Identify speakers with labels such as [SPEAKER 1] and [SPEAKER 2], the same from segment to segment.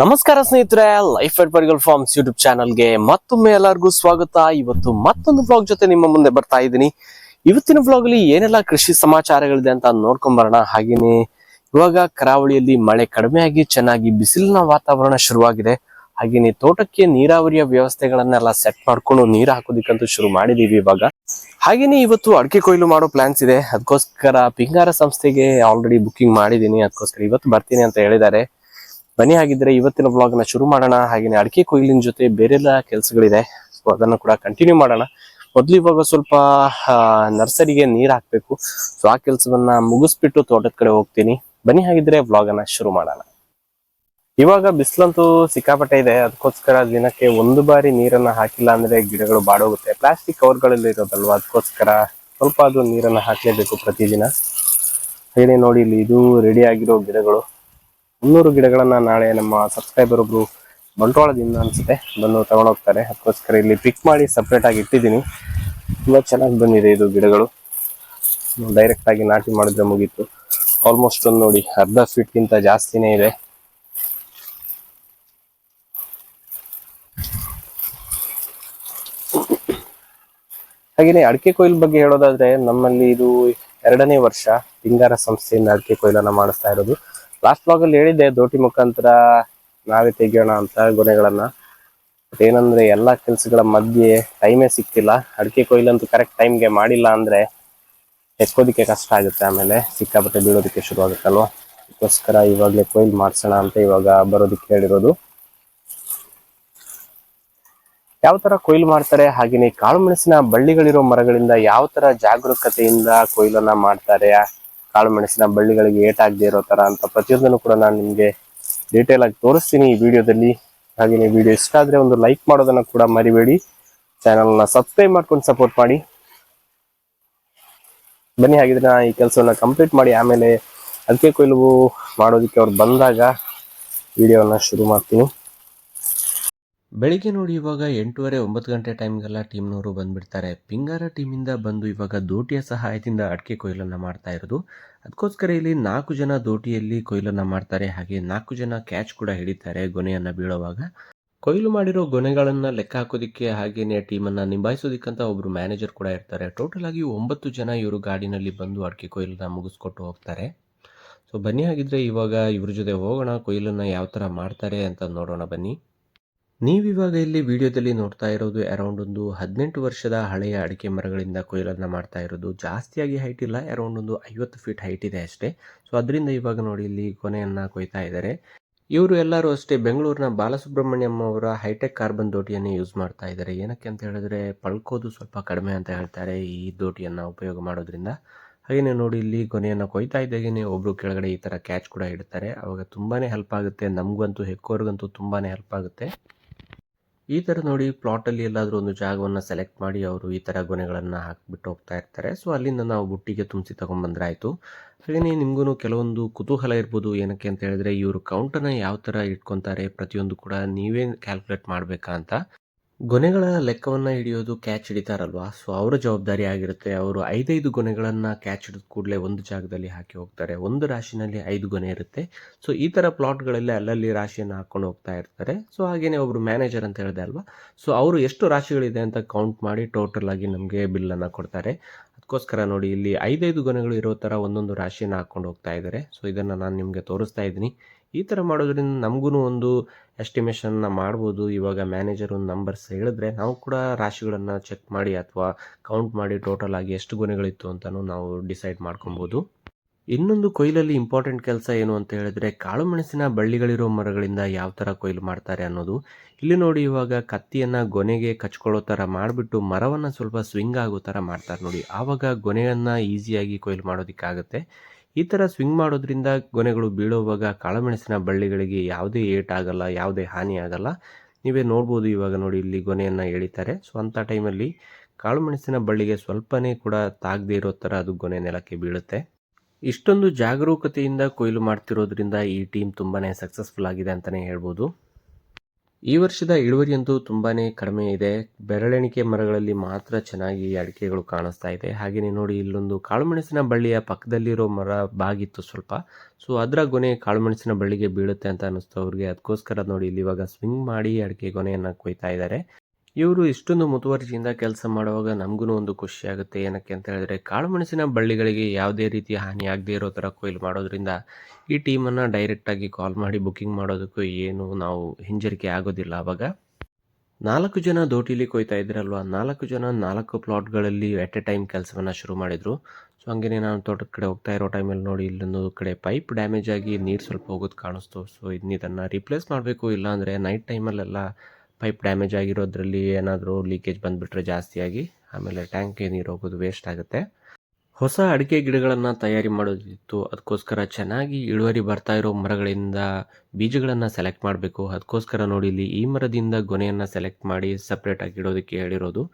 [SPEAKER 1] ನಮಸ್ಕಾರ ಸ್ನೇಹಿತರೆ life ಪರಿಗಲ್ farms YouTube ಚಾನಲ್ಗೆ ಮತ್ತೊಮ್ಮೆ ಎಲ್ಲರಿಗೂ ಸ್ವಾಗತ. ಇವತ್ತು ಮತ್ತೊಂದು ಬ್ಲಾಗ್ ಜೊತೆ ನಿಮ್ಮ ಮುಂದೆ ಬರ್ತಾ ಇದ್ದೀನಿ. ಇವತ್ತಿನ ಬ್ಲಾಗ್ ಅಲ್ಲಿ ಏನೆಲ್ಲ ಕೃಷಿ ಸಮಾಚಾರಗಳಿದೆ ಅಂತ ನೋಡ್ಕೊಂಡ್ ಬರೋಣ ಹಾಗೇನೆ ಇವಾಗ ಕರಾವಳಿಯಲ್ಲಿ ಮಳೆ ಕಡಿಮೆ ಆಗಿ ಚೆನ್ನಾಗಿ ಬಿಸಿಲಿನ ವಾತಾವರಣ ಶುರುವಾಗಿದೆ. ಹಾಗೇನೆ ತೋಟಕ್ಕೆ ನೀರಾವರಿಯ ವ್ಯವಸ್ಥೆಗಳನ್ನೆಲ್ಲ ಸೆಟ್ ಮಾಡ್ಕೊಂಡು ನೀರು ಹಾಕೋದಿಕ್ಕಂತೂ ಶುರು ಮಾಡಿದೀವಿ ಇವಾಗ. ಹಾಗೇನೆ ಇವತ್ತು ಅಡಿಕೆ ಕೊಯ್ಲು ಮಾಡೋ ಪ್ಲಾನ್ಸ್ ಇದೆ. ಅದಕ್ಕೋಸ್ಕರ ಪಿಂಗಾರ ಸಂಸ್ಥೆಗೆ ಆಲ್ರೆಡಿ ಬುಕಿಂಗ್ ಮಾಡಿದ್ದೀನಿ. ಅದಕ್ಕೋಸ್ಕರ ಇವತ್ತು ಬರ್ತೀನಿ ಅಂತ ಹೇಳಿದ್ದಾರೆ. ಬನ್ನಿ ಹಾಗಿದ್ರೆ ಇವತ್ತಿನ ಬ್ಲಾಗ್ನ ಶುರು ಮಾಡೋಣ. ಹಾಗೇನೆ ಅಡಿಕೆ ಕೊಯ್ಲಿನ ಜೊತೆ ಬೇರೆಲ್ಲ ಕೆಲಸಗಳಿದೆ. ಸೊ ಅದನ್ನು ಕೂಡ ಕಂಟಿನ್ಯೂ ಮಾಡೋಣ. ಮೊದ್ಲು ಇವಾಗ ಸ್ವಲ್ಪ ನರ್ಸರಿಗೆ ನೀರ್ ಹಾಕ್ಬೇಕು. ಸೊ ಆ ಕೆಲಸವನ್ನ ಮುಗಿಸ್ಬಿಟ್ಟು ತೋಟದ ಕಡೆ ಹೋಗ್ತೀನಿ. ಬನ್ನಿ ಹಾಗಿದ್ರೆ ಬ್ಲಾಗ್ ಅನ್ನ ಶುರು ಮಾಡೋಣ. ಇವಾಗ ಬಿಸಿಲಂತೂ ಸಿಕ್ಕಾಪಟ್ಟೆ ಇದೆ. ಅದಕ್ಕೋಸ್ಕರ ದಿನಕ್ಕೆ ಒಂದು ಬಾರಿ ನೀರನ್ನ ಹಾಕಿಲ್ಲ ಅಂದ್ರೆ ಗಿಡಗಳು ಬಾಡೋಗುತ್ತೆ. ಪ್ಲಾಸ್ಟಿಕ್ ಕವರ್ಗಳಲ್ಲಿ ಇರೋದಲ್ವಾ? ಅದಕ್ಕೋಸ್ಕರ ಸ್ವಲ್ಪ ಅದು ನೀರನ್ನ ಹಾಕ್ಲೇಬೇಕು ಪ್ರತಿದಿನ. ಹೇಳಿ ನೋಡಿ ಇಲ್ಲಿ ಇದು ರೆಡಿ ಆಗಿರೋ ಗಿಡಗಳು. ಮುನ್ನೂರು ಗಿಡಗಳನ್ನ ನಾಳೆ ನಮ್ಮ ಸಬ್ಸ್ಕ್ರೈಬರ್ ಒಬ್ರು ಬಂಟ್ವಾಳದಿಂದ ಅನ್ಸುತ್ತೆ. ಬಂದು ತಗೊಂಡೋಗ್ತಾರೆ ಅದಕ್ಕೋಸ್ಕರ ಇಲ್ಲಿ ಪಿಕ್ ಮಾಡಿ ಸಪ್ರೇಟ್ ಆಗಿ ಇಟ್ಟಿದ್ದೀನಿ. ತುಂಬಾ ಚೆನ್ನಾಗಿ ಬಂದಿದೆ ಇದು ಗಿಡಗಳು. ಡೈರೆಕ್ಟ್ ಆಗಿ ನಾಟಿ ಮಾಡಿದ್ರೆ ಮುಗೀತು. ಆಲ್ಮೋಸ್ಟ್ ಒಂದು ನೋಡಿ, ಅರ್ಧ ಫೀಟ್ ಗಿಂತ ಜಾಸ್ತಿನೇ ಇದೆ. ಹಾಗೆಯೇ ಅಡಿಕೆ ಕೊಯ್ಲು ಬಗ್ಗೆ ಹೇಳೋದಾದ್ರೆ ನಮ್ಮಲ್ಲಿ ಇದು ಎರಡನೇ ವರ್ಷ ಪಿಂಗಾರ ಸಂಸ್ಥೆಯಿಂದ ಅಡಿಕೆ ಕೊಯ್ಲನ್ನ ಮಾಡಿಸ್ತಾ ಇರೋದು. ಲಾಸ್ಟ್ ಬ್ಲಾಗ್ ಹೇಳಿದ್ದೆ, ದೋಟಿ ಮುಖಾಂತರ ನಾವೇ ತೆಗಿಯೋಣ ಅಂತ ಗೊನೆಗಳನ್ನ ಏನಂದ್ರೆ ಎಲ್ಲಾ ಕೆಲ್ಸಗಳ ಮಧ್ಯೆ ಟೈಮೇ ಸಿಕ್ತಿಲ್ಲ ಅಡಿಕೆ ಕೊಯ್ಲಂತೂ ಕರೆಕ್ಟ್ ಟೈಮ್ಗೆ ಮಾಡಿಲ್ಲ ಅಂದ್ರೆ ಎಕ್ಕೋದಿಕ್ಕೆ ಕಷ್ಟ ಆಗುತ್ತೆ ಆಮೇಲೆ. ಸಿಕ್ಕಾಪಟ್ಟೆ ಬೀಳೋದಕ್ಕೆ ಶುರು ಆಗುತ್ತಲ್ವಾ ಅದಕ್ಕೋಸ್ಕರ ಇವಾಗಲೇ ಕೊಯ್ಲು ಮಾಡಿಸೋಣ ಅಂತ ಇವಾಗ ಬರೋದಕ್ಕೆ ಹೇಳಿರೋದು. ಯಾವ ತರ ಕೊಯ್ಲು ಮಾಡ್ತಾರೆ? ಹಾಗೇನೆ ಕಾಳು ಮೆಣಸಿನ ಬಳ್ಳಿಗಳಿರೋ ಮರಗಳಿಂದ ಯಾವ ತರ ಜಾಗರೂಕತೆಯಿಂದ ಕೊಯ್ಲನ್ನ ಮಾಡ್ತಾರೆ? ಕಾಳು ಮೆಣಸಿನ ಬಳ್ಳಿಗಳಿಗೆ ಏಟಾಗದೆ ಇರೋ ತರ ಅಂತ ಪ್ರತಿಯೊಂದನ್ನು ಕೂಡ ನಾನು ನಿಮ್ಗೆ ಡೀಟೇಲ್ ಆಗಿ ತೋರಿಸ್ತೀನಿ ಈ ವಿಡಿಯೋದಲ್ಲಿ ಹಾಗೇನೆ ವಿಡಿಯೋ ಇಷ್ಟ ಆದ್ರೆ ಒಂದು ಲೈಕ್ ಮಾಡೋದನ್ನ ಕೂಡ ಮರಿಬೇಡಿ. ಚಾನಲ್ನ ಸಬ್ಸ್ಕ್ರೈಬ್ ಮಾಡ್ಕೊಂಡು ಸಪೋರ್ಟ್ ಮಾಡಿ. ಬನ್ನಿ, ಹಾಗಿದ್ರೆ ನಾನು ಈ ಕೆಲಸವನ್ನ ಕಂಪ್ಲೀಟ್ ಮಾಡಿ ಆಮೇಲೆ ಅದಕ್ಕೆ ಕೊಯ್ಲು ಮಾಡೋದಕ್ಕೆ ಅವ್ರು ಬಂದಾಗ ವಿಡಿಯೋನ ಶುರು ಮಾಡ್ತೀನಿ.
[SPEAKER 2] ಬೆಳಿಗ್ಗೆ ನೋಡಿ ಇವಾಗ ಎಂಟೂವರೆ, ಒಂಬತ್ತು ಗಂಟೆ ಟೈಮ್ಗೆಲ್ಲ ಟೀಮ್ನವರು ಬಂದ್ಬಿಡ್ತಾರೆ. ಪಿಂಗಾರ ಟೀಮಿಂದ ಬಂದು ಇವಾಗ ದೋಟಿಯ ಸಹಾಯದಿಂದ ಅಡಿಕೆ ಕೊಯ್ಲನ್ನು ಮಾಡ್ತಾ ಇರೋದು. ಅದಕ್ಕೋಸ್ಕರ ಇಲ್ಲಿ ನಾಲ್ಕು ಜನ ದೋಟಿಯಲ್ಲಿ ಕೊಯ್ಲನ್ನು ಮಾಡ್ತಾರೆ. ಹಾಗೆ ನಾಲ್ಕು ಜನ ಕ್ಯಾಚ್ ಕೂಡ ಹಿಡಿತಾರೆ ಗೊನೆಯನ್ನು ಬೀಳುವಾಗ. ಕೊಯ್ಲು ಮಾಡಿರೋ ಗೊನೆಗಳನ್ನು ಲೆಕ್ಕ ಹಾಕೋದಿಕ್ಕೆ ಹಾಗೆಯೇ ಟೀಮನ್ನು ನಿಭಾಯಿಸೋದಕ್ಕಂತ ಒಬ್ಬರು ಮ್ಯಾನೇಜರ್ ಕೂಡ ಇರ್ತಾರೆ. ಟೋಟಲ್ ಆಗಿ ಒಂಬತ್ತು ಜನ ಇವರು ಗಾಡಿನಲ್ಲಿ ಬಂದು ಅಡಿಕೆ ಕೊಯ್ಲನ್ನ ಮುಗಿಸ್ಕೊಟ್ಟು ಹೋಗ್ತಾರೆ. ಸೊ ಬನ್ನಿ ಹಾಗಿದ್ರೆ ಇವಾಗ ಇವ್ರ ಜೊತೆ ಹೋಗೋಣ, ಕೊಯ್ಲನ್ನು ಯಾವ ಥರ ಮಾಡ್ತಾರೆ ಅಂತ ನೋಡೋಣ ಬನ್ನಿ. ನೀವಿವಾಗ ಇಲ್ಲಿ ವಿಡಿಯೋದಲ್ಲಿ ನೋಡ್ತಾ ಇರೋದು ಅರೌಂಡ್ ಒಂದು ಹದಿನೆಂಟು ವರ್ಷದ ಹಳೆಯ ಅಡಿಕೆ ಮರಗಳಿಂದ ಕೊಯ್ಲನ್ನು ಮಾಡ್ತಾ ಇರೋದು. ಜಾಸ್ತಿಯಾಗಿ ಹೈಟ್ ಇಲ್ಲ ಅರೌಂಡ್ ಒಂದು ಐವತ್ತು ಫೀಟ್ ಹೈಟ್ ಇದೆ ಅಷ್ಟೇ. ಸೊ ಅದರಿಂದ ಇವಾಗ ನೋಡಿ ಇಲ್ಲಿ ಕೊನೆಯನ್ನು ಕೊಯ್ತಾ ಇದ್ದಾರೆ. ಇವರು ಎಲ್ಲರೂ ಅಷ್ಟೇ ಬೆಂಗಳೂರಿನ ಬಾಲಸುಬ್ರಹ್ಮಣ್ಯಂ ಅವರ ಹೈಟೆಕ್ ಕಾರ್ಬನ್ ದೋಟಿಯನ್ನು ಯೂಸ್ ಮಾಡ್ತಾ ಇದ್ದಾರೆ. ಏನಕ್ಕೆ ಅಂತ ಹೇಳಿದ್ರೆ ಪಳ್ಕೋದು ಸ್ವಲ್ಪ ಕಡಿಮೆ ಅಂತ ಹೇಳ್ತಾರೆ ಈ ದೋಟಿಯನ್ನು ಉಪಯೋಗ ಮಾಡೋದ್ರಿಂದ. ಹಾಗೆಯೇ ನೋಡಿ ಇಲ್ಲಿ ಕೊನೆಯನ್ನು ಕೊಯ್ತಾ ಇದ್ದಾಗೇನೆ ಒಬ್ಬರು ಕೆಳಗಡೆ ಈ ಥರ ಕ್ಯಾಚ್ ಕೂಡ ಇಡ್ತಾರೆ. ಅವಾಗ ತುಂಬಾ ಹೆಲ್ಪ್ ಆಗುತ್ತೆ. ನಮಗಂತೂ ಹೆಕ್ಕೋರ್ಗಂತೂ ತುಂಬಾ ಹೆಲ್ಪ್ ಆಗುತ್ತೆ. ಈ ಥರ ನೋಡಿ ಪ್ಲಾಟಲ್ಲಿ ಎಲ್ಲಾದರೂ ಒಂದು ಜಾಗವನ್ನು ಸೆಲೆಕ್ಟ್ ಮಾಡಿ ಅವರು ಈ ಥರ ಗೊನೆಗಳನ್ನು ಹಾಕಿಬಿಟ್ಟು ಹೋಗ್ತಾ ಇರ್ತಾರೆ. ಸೊ ಅಲ್ಲಿಂದ ನಾವು ಬುಟ್ಟಿಗೆ ತುಂಬಿಸಿ ತೊಗೊಂಬಂದ್ರೆ ಆಯಿತು ಹಾಗೆಯೇ ನಿಮಗೂ ಕೆಲವೊಂದು ಕುತೂಹಲ ಇರ್ಬೋದು ಏನಕ್ಕೆ ಅಂತ ಹೇಳಿದ್ರೆ ಇವರು ಕೌಂಟನ್ನು ಯಾವ ಥರ ಇಟ್ಕೊತಾರೆ ಪ್ರತಿಯೊಂದು ಕೂಡ ನೀವೇ ಕ್ಯಾಲ್ಕುಲೇಟ್ ಮಾಡಬೇಕಾ ಅಂತ. ಗೊನೆಗಳ ಲೆಕ್ಕವನ್ನು ಹಿಡಿಯೋದು ಕ್ಯಾಚ್ ಹಿಡಿತಾರಲ್ವಾ? ಸೊ ಅವರ ಜವಾಬ್ದಾರಿ ಆಗಿರುತ್ತೆ. ಅವರು ಐದೈದು ಗೊನೆಗಳನ್ನು ಕ್ಯಾಚ್ ಹಿಡಿದ ಕೂಡಲೇ ಒಂದು ಜಾಗದಲ್ಲಿ ಹಾಕಿ ಹೋಗ್ತಾರೆ. ಒಂದು ರಾಶಿನಲ್ಲಿ ಐದು ಗೊನೆ ಇರುತ್ತೆ. ಸೊ ಈ ಥರ ಪ್ಲಾಟ್ಗಳಲ್ಲಿ ಅಲ್ಲಲ್ಲಿ ರಾಶಿಯನ್ನು ಹಾಕ್ಕೊಂಡು ಹೋಗ್ತಾ ಇರ್ತಾರೆ. ಸೊ ಹಾಗೇನೆ ಒಬ್ರು ಮ್ಯಾನೇಜರ್ ಅಂತ ಹೇಳಿದೆ ಅಲ್ವಾ? ಸೊ ಅವರು ಎಷ್ಟು ರಾಶಿಗಳಿದೆ ಅಂತ ಕೌಂಟ್ ಮಾಡಿ ಟೋಟಲ್ ಆಗಿ ನಮಗೆ ಬಿಲ್ಲನ್ನು ಕೊಡ್ತಾರೆ. ಅದಕ್ಕೋಸ್ಕರ ನೋಡಿ, ಇಲ್ಲಿ ಐದೈದು ಗೊನೆಗಳು ಇರೋ ಥರ ಒಂದೊಂದು ರಾಶಿಯನ್ನು ಹಾಕೊಂಡು ಹೋಗ್ತಾ ಇದ್ದಾರೆ ಸೊ ಇದನ್ನು ನಾನು ನಿಮಗೆ ತೋರಿಸ್ತಾ ಇದ್ದೀನಿ. ಈ ಥರ ಮಾಡೋದ್ರಿಂದ ನಮಗೂ ಒಂದು ಎಸ್ಟಿಮೇಷನ್ನ ಮಾಡ್ಬೋದು. ಇವಾಗ ಮ್ಯಾನೇಜರ್ ಒಂದು ನಂಬರ್ಸ್ ಹೇಳಿದ್ರೆ ನಾವು ಕೂಡ ರಾಶಿಗಳನ್ನು ಚೆಕ್ ಮಾಡಿ ಅಥವಾ ಕೌಂಟ್ ಮಾಡಿ ಟೋಟಲ್ ಆಗಿ ಎಷ್ಟು ಗುಣಗಳಿತ್ತು ಅಂತಲೂ ನಾವು ಡಿಸೈಡ್ ಮಾಡ್ಕೊಬೋದು. ಇನ್ನೊಂದು ಕೊಯ್ಲಲ್ಲಿ ಇಂಪಾರ್ಟೆಂಟ್ ಕೆಲಸ ಏನು ಅಂತ ಹೇಳಿದ್ರೆ ಕಾಳು ಮೆಣಸಿನ ಬಳ್ಳಿಗಳಿರೋ ಮರಗಳಿಂದ ಯಾವ ಥರ ಕೊಯ್ಲು ಮಾಡ್ತಾರೆ ಅನ್ನೋದು. ಇಲ್ಲಿ ನೋಡಿ ಇವಾಗ ಕತ್ತಿಯನ್ನು ಗೊನೆಗೆ ಕಚ್ಕೊಳ್ಳೋ ಥರ ಮಾಡಿಬಿಟ್ಟು ಮರವನ್ನು ಸ್ವಲ್ಪ ಸ್ವಿಂಗ್ ಆಗೋ ಥರ ಮಾಡ್ತಾರೆ ನೋಡಿ. ಆವಾಗ ಗೊನೆಯನ್ನು ಈಸಿಯಾಗಿ ಕೊಯ್ಲು ಮಾಡೋದಕ್ಕಾಗುತ್ತೆ. ಈ ಥರ ಸ್ವಿಂಗ್ ಮಾಡೋದ್ರಿಂದ ಗೊನೆಗಳು ಬೀಳುವಾಗ ಕಾಳುಮೆಣಸಿನ ಬಳ್ಳಿಗಳಿಗೆ ಯಾವುದೇ ಏಟ್ ಆಗಲ್ಲ, ಯಾವುದೇ ಹಾನಿ ಆಗಲ್ಲ. ನೀವೇ ನೋಡ್ಬೋದು ಇವಾಗ ನೋಡಿ ಇಲ್ಲಿ ಗೊನೆಯನ್ನು ಎಳಿತಾರೆ. ಸೊ ಅಂಥ ಟೈಮಲ್ಲಿ ಕಾಳುಮೆಣಸಿನ ಬಳ್ಳಿಗೆ ಸ್ವಲ್ಪನೇ ಕೂಡ ತಾಗದೇ ಇರೋ ಥರ ಅದು ಗೊನೆ ನೆಲಕ್ಕೆ ಬೀಳುತ್ತೆ. ಇಷ್ಟೊಂದು ಜಾಗರೂಕತೆಯಿಂದ ಕೊಯ್ಲು ಮಾಡ್ತಿರೋದ್ರಿಂದ ಈ ಟೀಮ್ ತುಂಬಾ ಸಕ್ಸಸ್ಫುಲ್ ಆಗಿದೆ ಅಂತಲೇ ಹೇಳ್ಬೋದು. ಈ ವರ್ಷದ ಇಳುವರಿಯಂತೂ ತುಂಬಾನೇ ಕಡಿಮೆ ಇದೆ. ಬೆರಳೆಣಿಕೆ ಮರಗಳಲ್ಲಿ ಮಾತ್ರ ಚೆನ್ನಾಗಿ ಅಡಿಕೆಗಳು ಕಾಣಿಸ್ತಾ ಇದೆ. ಹಾಗೆಯೇ ನೋಡಿ ಇಲ್ಲೊಂದು ಕಾಳುಮೆಣಸಿನ ಬಳ್ಳಿಯ ಪಕ್ಕದಲ್ಲಿರೋ ಮರ ಬಾಗಿತ್ತು ಸ್ವಲ್ಪ. ಸೊ, ಅದರ ಗೊನೆ ಕಾಳುಮೆಣಸಿನ ಬಳ್ಳಿಗೆ ಬೀಳುತ್ತೆ ಅಂತ ಅನ್ನಿಸ್ತು ಅವ್ರಿಗೆ. ಅದಕ್ಕೋಸ್ಕರ ನೋಡಿ ಇಲ್ಲಿ ಇವಾಗ ಸ್ವಿಂಗ್ ಮಾಡಿ ಅಡಿಕೆ ಗೊನೆಯನ್ನು ಕೊಯ್ತಾ ಇದ್ದಾರೆ. ಇವರು ಇಷ್ಟೊಂದು ಮುತುವರ್ಜಿಯಿಂದ ಕೆಲಸ ಮಾಡುವಾಗ ನಮಗೂ ಒಂದು ಖುಷಿ ಆಗುತ್ತೆ. ಏನಕ್ಕೆ ಅಂತ ಹೇಳಿದ್ರೆ ಕಾಳುಮೆಣಸಿನ ಬಳ್ಳಿಗಳಿಗೆ ಯಾವುದೇ ರೀತಿಯ ಹಾನಿ ಆಗದೇ ಇರೋ ಥರ ಕೊಯ್ಲು ಮಾಡೋದ್ರಿಂದ ಈ ಟೀಮನ್ನು ಡೈರೆಕ್ಟಾಗಿ ಕಾಲ್ ಮಾಡಿ ಬುಕ್ಕಿಂಗ್ ಮಾಡೋದಕ್ಕೂ ಏನು ನಾವು ಹಿಂಜರಿಕೆ ಆಗೋದಿಲ್ಲ. ಆವಾಗ ನಾಲ್ಕು ಜನ ದೋಟಿಲಿ ಕೊಯ್ತಾ ಇದ್ರಲ್ವ? ನಾಲ್ಕು ಜನ ನಾಲ್ಕು ಪ್ಲಾಟ್ಗಳಲ್ಲಿ ಎಟ್ ಎ ಟೈಮ್ ಕೆಲಸವನ್ನು ಶುರು ಮಾಡಿದರು. ಸೊ ಹಂಗೇನೆ ನಾನು ತೋಟದ ಕಡೆ ಹೋಗ್ತಾ ಇರೋ ಟೈಮಲ್ಲಿ ನೋಡಿ ಇಲ್ಲೊಂದು ಕಡೆ ಪೈಪ್ ಡ್ಯಾಮೇಜ್ ಆಗಿ ನೀರು ಸ್ವಲ್ಪ ಹೋಗೋದು ಕಾಣಿಸ್ತು. ಸೊ ಇದನ್ನ ರಿಪ್ಲೇಸ್ ಮಾಡಬೇಕು, ಇಲ್ಲಾಂದರೆ ನೈಟ್ ಟೈಮಲ್ಲೆಲ್ಲ ಪೈಪ್ ಡ್ಯಾಮೇಜ್ ಆಗಿರೋದ್ರಲ್ಲಿ ಏನಾದರೂ ಲೀಕೇಜ್ ಬಂದುಬಿಟ್ರೆ ಜಾಸ್ತಿಯಾಗಿ, ಆಮೇಲೆ ಟ್ಯಾಂಕ್ಗೆ ನೀರು ಹೋಗೋದು ವೇಸ್ಟ್ ಆಗುತ್ತೆ. ಹೊಸ ಅಡಿಕೆ ಗಿಡಗಳನ್ನು ತಯಾರಿ ಮಾಡೋದಿತ್ತು. ಅದಕ್ಕೋಸ್ಕರ ಚೆನ್ನಾಗಿ ಇಳುವರಿ ಬರ್ತಾ ಇರೋ ಮರಗಳಿಂದ ಬೀಜಗಳನ್ನು ಸೆಲೆಕ್ಟ್ ಮಾಡಬೇಕು. ಅದಕ್ಕೋಸ್ಕರ ನೋಡಿ ಇಲ್ಲಿ ಈ ಮರದಿಂದ ಗೊನೆಯನ್ನು ಸೆಲೆಕ್ಟ್ ಮಾಡಿ ಸಪ್ರೇಟಾಗಿ ಇಡೋದಕ್ಕೆ ಹೇಳಿರೋದು.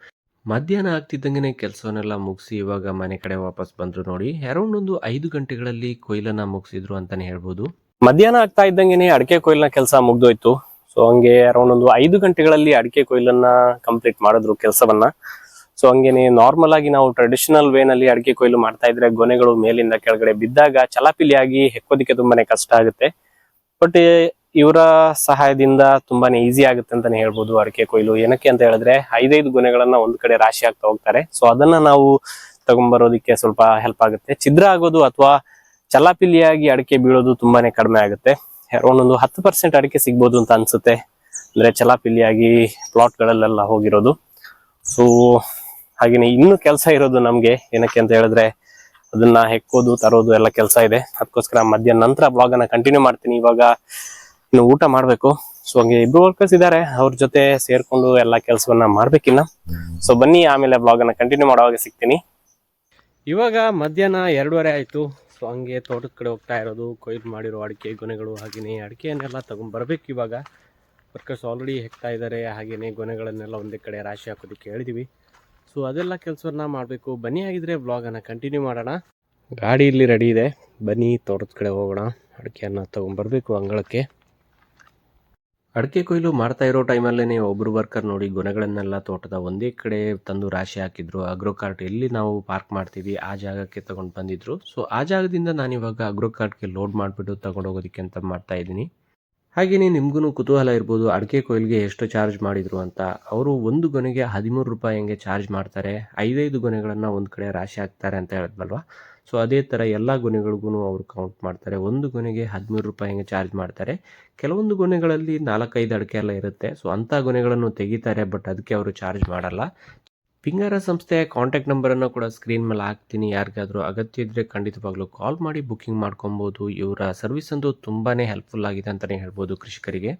[SPEAKER 2] ಮಧ್ಯಾಹ್ನ ಆಗ್ತಿದ್ದಂಗೆ ಕೆಲಸವನ್ನೆಲ್ಲ ಮುಗಿಸಿ ಇವಾಗ ಮನೆ ಕಡೆ ವಾಪಸ್ ಬಂದರು ನೋಡಿ. ಅರೌಂಡ್ ಒಂದು ಐದು ಗಂಟೆಗಳಲ್ಲಿ ಕೊಯ್ಲನ್ನು ಮುಗಿಸಿದ್ರು ಅಂತಲೇ ಹೇಳ್ಬೋದು.
[SPEAKER 1] ಮಧ್ಯಾಹ್ನ ಆಗ್ತಾ ಇದ್ದಂಗೆ ಅಡಿಕೆ ಕೊಯ್ಲಿನ ಕೆಲಸ ಮುಗ್ದೋಯ್ತು. ಸೊ ಹಂಗೆ ಅರೌಂಡ್ ಒಂದು ಐದು ಗಂಟೆಗಳಲ್ಲಿ ಅಡಿಕೆ ಕೊಯ್ಲನ್ನ ಕಂಪ್ಲೀಟ್ ಮಾಡಿದ್ರು ಕೆಲಸವನ್ನ. ಸೊ ಹಂಗೇನೆ ನಾರ್ಮಲ್ ಆಗಿ ನಾವು ಟ್ರೆಡಿಷನಲ್ ವೇನಲ್ಲಿ ಅಡಿಕೆ ಕೊಯ್ಲು ಮಾಡ್ತಾ ಇದ್ರೆ ಗೊನೆಗಳು ಮೇಲಿಂದ ಕೆಳಗಡೆ ಬಿದ್ದಾಗ ಚಲಾಪಿಲಿಯಾಗಿ ಹೆಕ್ಕೋದಿಕ್ಕೆ ತುಂಬಾನೇ ಕಷ್ಟ ಆಗುತ್ತೆ. ಬಟ್ ಇವರ ಸಹಾಯದಿಂದ ತುಂಬಾನೇ ಈಸಿ ಆಗುತ್ತೆ ಅಂತಾನೆ ಹೇಳ್ಬೋದು ಅಡಿಕೆ ಕೊಯ್ಲು. ಏನಕ್ಕೆ ಅಂತ ಹೇಳಿದ್ರೆ ಐದೈದು ಗೊನೆಗಳನ್ನ ಒಂದ್ ಕಡೆ ರಾಶಿ ಆಗ್ತಾ ಹೋಗ್ತಾರೆ. ಸೊ ಅದನ್ನ ನಾವು ತಗೊಂಡ್ಬರೋದಿಕ್ಕೆ ಸ್ವಲ್ಪ ಹೆಲ್ಪ್ ಆಗುತ್ತೆ. ಛಿದ್ರ ಆಗೋದು ಅಥವಾ ಚಲಾಪಿಲಿಯಾಗಿ ಅಡಿಕೆ ಬೀಳೋದು ತುಂಬಾನೇ ಕಡಿಮೆ ಆಗುತ್ತೆ. ಒಂದೊಂದು ಹತ್ತು ಪರ್ಸೆಂಟ್ ಅಡಿಕೆ ಸಿಗ್ಬೋದು ಅಂತ ಅನ್ಸುತ್ತೆ. ಅಂದ್ರೆ ಚಲಾಪಿಲಿಯಾಗಿ ಪ್ಲಾಟ್ಗಳಲ್ಲೆಲ್ಲ ಹೋಗಿರೋದು. ಸೊ ಹಾಗೇನೆ ಇನ್ನು ಕೆಲಸ ಇರೋದು ನಮ್ಗೆ. ಏನಕ್ಕೆ ಅಂತ ಹೇಳಿದ್ರೆ ಅದನ್ನ ಹೆಕ್ಕೋದು, ತರೋದು ಎಲ್ಲ ಕೆಲಸ ಇದೆ. ಅದಕ್ಕೋಸ್ಕರ ಮಧ್ಯಾಹ್ನ ನಂತರ ಬ್ಲಾಗ್ ಅನ್ನ ಕಂಟಿನ್ಯೂ ಮಾಡ್ತೀನಿ. ಇವಾಗ ಇನ್ನು ಊಟ ಮಾಡ್ಬೇಕು. ಸೊ ಹಂಗೆ ಇಬ್ರು ವರ್ಕರ್ಸ್ ಇದ್ದಾರೆ. ಅವ್ರ ಜೊತೆ ಸೇರ್ಕೊಂಡು ಎಲ್ಲ ಕೆಲಸವನ್ನ ಮಾಡ್ಬೇಕಿನ್ನ ಸೊ ಬನ್ನಿ, ಆಮೇಲೆ ಬ್ಲಾಗ್ ಅನ್ನ ಕಂಟಿನ್ಯೂ ಮಾಡುವಾಗ ಸಿಗ್ತೀನಿ. ಇವಾಗ ಮಧ್ಯಾಹ್ನ ಎರಡೂವರೆ ಆಯ್ತು. ಸೊ ಹಂಗೆ ತೋಟದ ಕಡೆ ಹೋಗ್ತಾ ಇರೋದು, ಕೊಯ್ಲು ಮಾಡಿರೋ ಅಡಿಕೆ, ಗೊನೆಗಳು ಹಾಗೆಯೇ ಅಡಿಕೆಯನ್ನೆಲ್ಲ ತಗೊಂಡ್ ಬರ್ಬೇಕು ಇವಾಗ. ವರ್ಕರ್ಸ್ ಆಲ್ರೆಡಿ ಹೆಕ್ತಾ ಇದ್ದಾರೆ ಹಾಗೆಯೇ ಗೊನೆಗಳನ್ನೆಲ್ಲ ಒಂದೇ ಕಡೆ ರಾಶಿ ಹಾಕೋದಕ್ಕೆ ಹೇಳಿದ್ವಿ. ಸೊ ಅದೆಲ್ಲ ಕೆಲಸವನ್ನ ಮಾಡಬೇಕು. ಬನ್ನಿ ಆಗಿದ್ರೆ ಬ್ಲಾಗನ್ನು ಕಂಟಿನ್ಯೂ ಮಾಡೋಣ. ಗಾಡಿ ಇಲ್ಲಿ ರೆಡಿ ಇದೆ. ಬನ್ನಿ ತೋಟದ ಕಡೆ ಹೋಗೋಣ. ಅಡಿಕೆಯನ್ನು ತಗೊಂಡ್ಬರ್ಬೇಕು ಅಂಗಳಕ್ಕೆ.
[SPEAKER 2] ಅಡಿಕೆ ಕೊಯ್ಲು ಮಾಡ್ತಾ ಇರೋ ಟೈಮಲ್ಲೇ ಒಬ್ರು ವರ್ಕರ್ ನೋಡಿ ಗೊನೆಗಳನ್ನೆಲ್ಲ ತೋಟದ ಒಂದೇ ಕಡೆ ತಂದು ರಾಶಿ ಹಾಕಿದ್ರು. ಅಗ್ರೋ ಕಾರ್ಟ್ ಎಲ್ಲಿ ನಾವು ಪಾರ್ಕ್ ಮಾಡ್ತೀವಿ, ಆ ಜಾಗಕ್ಕೆ ತಗೊಂಡು ಬಂದಿದ್ರು. ಸೊ ಆ ಜಾಗದಿಂದ ನಾನು ಇವಾಗ ಅಗ್ರೋ ಕಾರ್ಟ್ಗೆ ಲೋಡ್ ಮಾಡಿಬಿಟ್ಟು ತಗೊಂಡು ಹೋಗೋದಕ್ಕೆ ಅಂತ ಮಾಡ್ತಾ ಇದ್ದೀನಿ. ಹಾಗೆಯೇ ನಿಮಗೂ ಕುತೂಹಲ ಇರ್ಬೋದು, ಅಡಿಕೆ ಕೊಯ್ಲಿಗೆ ಎಷ್ಟು ಚಾರ್ಜ್ ಮಾಡಿದ್ರು ಅಂತ. ಅವರು ಒಂದು ಗೊನೆಗೆ ಹದಿಮೂರು ರೂಪಾಯಿ ಹೆಂಗೆ ಚಾರ್ಜ್ ಮಾಡ್ತಾರೆ. ಐದೈದು ಗೊನೆಗಳನ್ನು ಒಂದು ಕಡೆ ರಾಶಿ ಹಾಕ್ತಾರೆ ಅಂತ ಹೇಳಿದ್ವಲ್ವ? ಸೊ ಅದೇ ಥರ ಎಲ್ಲ ಗೊನೆಗಳಿಗೂ ಅವರು ಕೌಂಟ್ ಮಾಡ್ತಾರೆ. ಒಂದು ಗೊನೆಗೆ ಹದಿಮೂರು ರೂಪಾಯಿ ಹಂಗೆ ಚಾರ್ಜ್ ಮಾಡ್ತಾರೆ. ಕೆಲವೊಂದು ಗೊನೆಗಳಲ್ಲಿ ನಾಲ್ಕೈದು ಅಡಿಕೆ ಎಲ್ಲ ಇರುತ್ತೆ. ಸೊ ಅಂಥ ಗೊನೆಗಳನ್ನು ತೆಗಿತಾರೆ ಬಟ್ ಅದಕ್ಕೆ ಅವರು ಚಾರ್ಜ್ ಮಾಡಲ್ಲ. ಪಿಂಗಾರ ಸಂಸ್ಥೆಯ ಕಾಂಟ್ಯಾಕ್ಟ್ ನಂಬರನ್ನು ಕೂಡ ಸ್ಕ್ರೀನ್ ಮೇಲೆ ಹಾಕ್ತೀನಿ. ಯಾರಿಗಾದರೂ ಅಗತ್ಯ ಇದ್ದರೆ ಖಂಡಿತವಾಗ್ಲೂ ಕಾಲ್ ಮಾಡಿ ಬುಕ್ಕಿಂಗ್ ಮಾಡ್ಕೊಬೋದು. ಇವರ ಸರ್ವಿಸ್ ಅಂತೂ ತುಂಬಾ ಹೆಲ್ಪ್ಫುಲ್ ಆಗಿದೆ ಅಂತಲೇ ಹೇಳ್ಬೋದು ಕೃಷಿಕರಿಗೆ.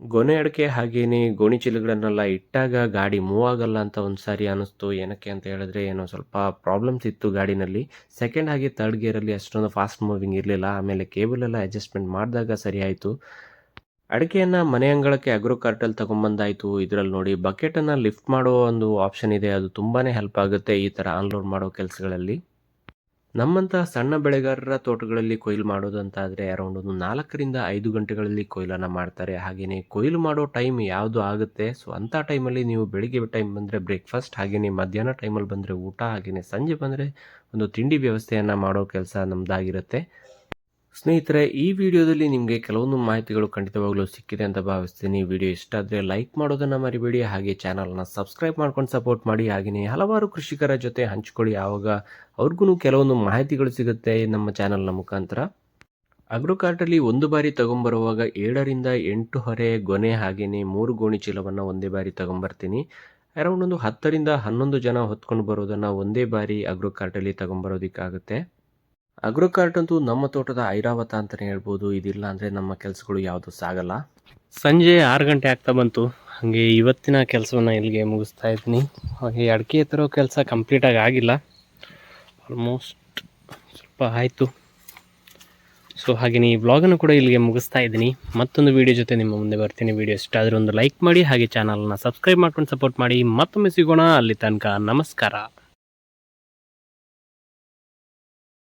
[SPEAKER 2] ಗೊನೆ ಅಡಿಕೆ ಹಾಗೇನೆ ಗೋಣಿ ಚೀಲಗಳನ್ನೆಲ್ಲ ಇಟ್ಟಾಗ ಗಾಡಿ ಮೂವ್ ಆಗಲ್ಲ ಅಂತ ಒಂದು ಸಾರಿ ಅನ್ನಿಸ್ತು ಏನಕ್ಕೆ ಅಂತ ಹೇಳಿದ್ರೆ ಏನೋ ಸ್ವಲ್ಪ ಪ್ರಾಬ್ಲಮ್ಸ್ ಇತ್ತು ಗಾಡಿನಲ್ಲಿ. ಸೆಕೆಂಡ್ ಹಾಗೆ ತರ್ಡ್ ಗೇರಲ್ಲಿ ಅಷ್ಟೊಂದು ಫಾಸ್ಟ್ ಮೂವಿಂಗ್ ಇರಲಿಲ್ಲ, ಆಮೇಲೆ ಕೇಬಲ್ ಎಲ್ಲ ಅಡ್ಜಸ್ಟ್ಮೆಂಟ್ ಮಾಡಿದಾಗ ಸರಿ ಆಯಿತು. ಅಡಿಕೆಯನ್ನು ಮನೆ ಅಂಗಳಕ್ಕೆ ಅಗ್ರೋ ಕಾರ್ಟಲ್ಲಿ ತೊಗೊಂಬಂದಾಯಿತು. ಇದರಲ್ಲಿ ನೋಡಿ ಬಕೆಟನ್ನು ಲಿಫ್ಟ್ ಮಾಡೋ ಒಂದು ಆಪ್ಷನ್ ಇದೆ, ಅದು ತುಂಬಾ ಹೆಲ್ಪ್ ಆಗುತ್ತೆ ಈ ಥರ ಅನ್ಲೋಡ್ ಮಾಡೋ ಕೆಲಸಗಳಲ್ಲಿ. ನಮ್ಮಂಥ ಸಣ್ಣ ಬೆಳೆಗಾರರ ತೋಟಗಳಲ್ಲಿ ಕೊಯ್ಲು ಮಾಡೋದು ಅಂತ ಆದರೆ ಅರೌಂಡ್ ಒಂದು ನಾಲ್ಕರಿಂದ ಐದು ಗಂಟೆಗಳಲ್ಲಿ ಕೊಯ್ಲನ್ನು ಮಾಡ್ತಾರೆ. ಹಾಗೆಯೇ ಕೊಯ್ಲು ಮಾಡೋ ಟೈಮ್ ಯಾವುದು ಆಗುತ್ತೆ? ಸೊ ಅಂಥ ಟೈಮಲ್ಲಿ ನೀವು ಬೆಳಿಗ್ಗೆ ಟೈಮ್ ಬಂದರೆ ಬ್ರೇಕ್ಫಾಸ್ಟ್ ಹಾಗೆಯೇ ಮಧ್ಯಾಹ್ನ ಟೈಮಲ್ಲಿ ಬಂದರೆ ಊಟ ಹಾಗೆಯೇ ಸಂಜೆ ಬಂದರೆ ಒಂದು ತಿಂಡಿ ವ್ಯವಸ್ಥೆಯನ್ನು ಮಾಡೋ ಕೆಲಸ ನಮ್ಮದಾಗಿರುತ್ತೆ ಸ್ನೇಹಿತರೆ, ಈ ವಿಡಿಯೋದಲ್ಲಿ ನಿಮಗೆ ಕೆಲವೊಂದು ಮಾಹಿತಿಗಳು ಖಂಡಿತವಾಗ್ಲೂ ಸಿಕ್ಕಿದೆ ಅಂತ ಭಾವಿಸ್ತೀನಿ. ವಿಡಿಯೋ ಇಷ್ಟ ಆದರೆ ಲೈಕ್ ಮಾಡೋದನ್ನು ಮರಿಬೇಡಿ. ಹಾಗೆ ಚಾನಲ್ನ ಸಬ್ಸ್ಕ್ರೈಬ್ ಮಾಡ್ಕೊಂಡು ಸಪೋರ್ಟ್ ಮಾಡಿ. ಹಾಗೆಯೇ ಹಲವಾರು ಕೃಷಿಕರ ಜೊತೆ ಹಂಚಿಕೊಳ್ಳಿ. ಆವಾಗ ಅವ್ರಿಗೂ ಕೆಲವೊಂದು ಮಾಹಿತಿಗಳು ಸಿಗುತ್ತೆ ನಮ್ಮ ಚಾನಲ್ನ ಮುಖಾಂತರ. ಅಗ್ರೋ ಕಾರ್ಟಲ್ಲಿ ಒಂದು ಬಾರಿ ತಗೊಂಬರುವಾಗ ಏಳರಿಂದ ಎಂಟು ಹೊರೆ ಗೊನೆ ಹಾಗೆಯೇ ಮೂರು ಗೋಣಿ ಚೀಲವನ್ನು ಒಂದೇ ಬಾರಿ ತಗೊಂಬರ್ತೀನಿ. ಅರೌಂಡ್ ಒಂದು ಹತ್ತರಿಂದ ಹನ್ನೊಂದು ಜನ ಹೊತ್ಕೊಂಡು ಬರೋದನ್ನು ಒಂದೇ ಬಾರಿ ಅಗ್ರೋ ಕಾರ್ಟಲ್ಲಿ ತಗೊಂಬರೋದಕ್ಕಾಗುತ್ತೆ. ಅಗ್ರೋ ಕಾರ್ಟ್ ಅಂತೂ ನಮ್ಮ ತೋಟದ ಐರಾವತ ಅಂತಲೇ ಹೇಳ್ಬೋದು. ಇದಿಲ್ಲ ಅಂದರೆ ನಮ್ಮ ಕೆಲಸಗಳು ಯಾವುದು ಸಾಗಲ್ಲ. ಸಂಜೆ ಆರು ಗಂಟೆ ಆಗ್ತಾ ಬಂತು. ಹಾಗೆ ಇವತ್ತಿನ ಕೆಲಸವನ್ನು ಇಲ್ಲಿಗೆ ಮುಗಿಸ್ತಾ ಇದ್ದೀನಿ. ಹಾಗೆ ಅಡಿಕೆ ತರೋ ಕೆಲಸ ಕಂಪ್ಲೀಟಾಗಿ ಆಗಿಲ್ಲ. ಆಲ್ಮೋಸ್ಟ್ ಸ್ವಲ್ಪ ಆಯಿತು. ಸೊ ಹಾಗೆಯೇ ಈ ವ್ಲಾಗನ್ನು ಕೂಡ ಇಲ್ಲಿಗೆ ಮುಗಿಸ್ತಾ ಇದ್ದೀನಿ. ಮತ್ತೊಂದು ವೀಡಿಯೋ ಜೊತೆ ನಿಮ್ಮ ಮುಂದೆ ಬರ್ತೀನಿ. ವೀಡಿಯೋ ಇಷ್ಟ ಆದರೆ ಒಂದು ಲೈಕ್ ಮಾಡಿ, ಹಾಗೆ ಚಾನಲ್ನ ಸಬ್ಸ್ಕ್ರೈಬ್ ಮಾಡ್ಕೊಂಡು ಸಪೋರ್ಟ್ ಮಾಡಿ. ಮತ್ತೊಮ್ಮೆ ಸಿಗೋಣ ಅಲ್ಲಿ ತನಕ. ನಮಸ್ಕಾರ.